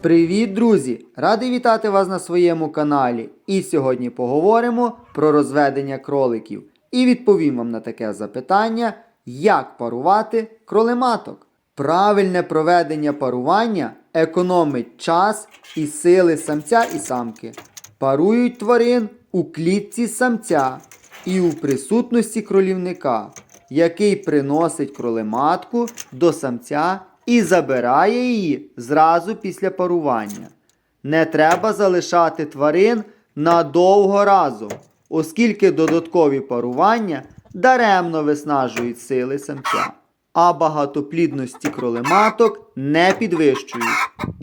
Привіт, друзі! Радий вітати вас на своєму каналі. І сьогодні поговоримо про розведення кроликів. І відповім вам на таке запитання, як парувати кролематок. Правильне проведення парування економить час і сили самця і самки. Парують тварин у клітці самця і у присутності кролівника, який приносить кролематку до самця і забирає її зразу після парування. Не треба залишати тварин надовго разом, оскільки додаткові парування даремно виснажують сили самця, а багатоплідності кролематок не підвищують.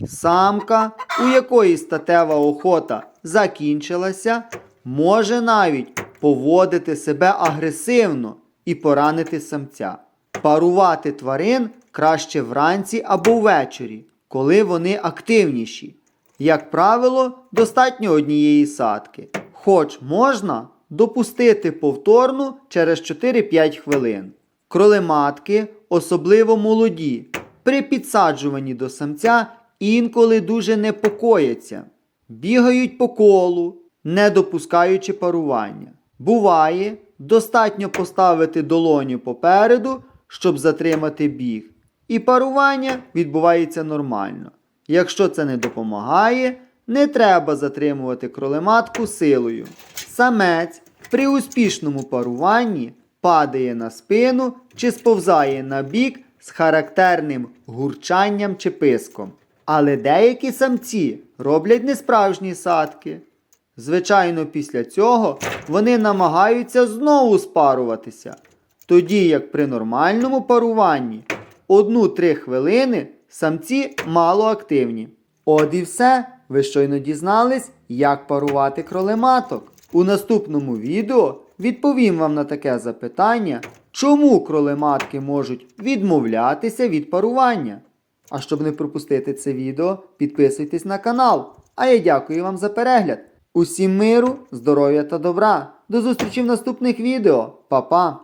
Самка, у якої статева охота закінчилася, може навіть поводити себе агресивно і поранити самця. Парувати тварин краще вранці або ввечері, коли вони активніші. Як правило, достатньо однієї садки. Хоч можна допустити повторну через 4-5 хвилин. Кролематки, особливо молоді, при підсаджуванні до самця інколи дуже непокояться, бігають по колу, не допускаючи парування. Буває, достатньо поставити долоню попереду, щоб затримати біг. І парування відбувається нормально. Якщо це не допомагає, не треба затримувати кролематку силою. Самець при успішному паруванні падає на спину чи сповзає на бік з характерним гурчанням чи писком. Але деякі самці роблять несправжні садки. Звичайно, після цього вони намагаються знову спаруватися, тоді як при нормальному паруванні 1-3 хвилини самці мало активні. От і все. Ви щойно дізнались, як парувати кролематок. У наступному відео відповім вам на таке запитання, чому кролематки можуть відмовлятися від парування. А щоб не пропустити це відео, підписуйтесь на канал. А я дякую вам за перегляд. Усім миру, здоров'я та добра. До зустрічі в наступних відео. Па-па!